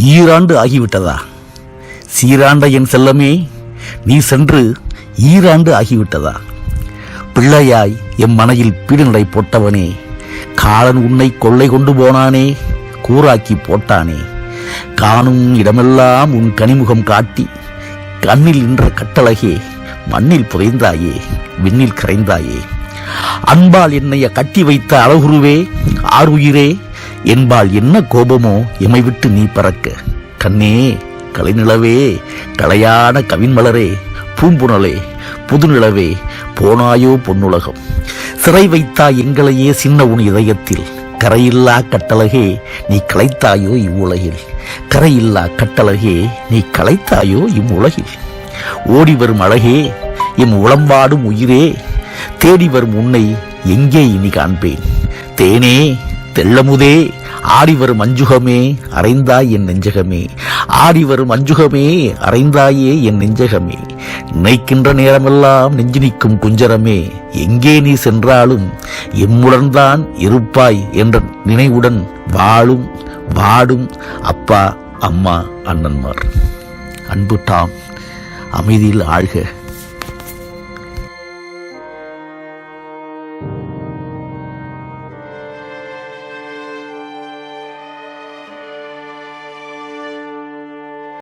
ஈராண்டு ஆகிவிட்டதா? சீராண்ட என் செல்லமே நீ சென்று ஈராண்டு ஆகிவிட்டதா? பிள்ளையாய் எம் மனையில் பீடுநடை போட்டவனே காலன் உன்னை கொள்ளை கொண்டு போனானே கூறாக்கி போட்டானே. காணும் இடமெல்லாம் உன் கனிமுகம் காட்டி கண்ணில் நின்ற கட்டழகே மண்ணில் புதைந்தாயே விண்ணில் கரைந்தாயே. அன்பால் என்னைய கட்டி வைத்த அழகுருவே ஆறுயிரே என்பால் என்ன கோபமோ எமை விட்டு நீ பறக்க. கண்ணே கலைநிலவே கலையான கவின்மலரே பூம்புணலே புதுநிலவே போனாயோ பொன்னுலகம். சிறை வைத்தாய் எங்களையே சின்ன உன் இதயத்தில். கரையில்லா கட்டழகே நீ களைத்தாயோ இவ்வுலகில். கரையில்லா கட்டழகே நீ களைத்தாயோ இவ்வுலகில். ஓடி வரும் அழகே எம் உளம்பாடும் உயிரே. தேடி வரும் உன்னை எங்கே இனி காண்பேன். தேனே தெள்ளமுதே ஆடி வரும் அஞ்சுகமே அறைந்தாய் என் நெஞ்சகமே. ஆடி வரும் அஞ்சுகமே அறைந்தாயே என் நெஞ்சகமே. நினைக்கின்ற நேரமெல்லாம் நெஞ்சு நிற்கும் குஞ்சரமே. எங்கே நீ சென்றாலும் எம்முடன்தான் இருப்பாய் என்ற நினைவுடன் வாழும் வாடும் அப்பா அம்மா அண்ணன்மார். அன்பு டாம் அமைதியில் ஆழ்க.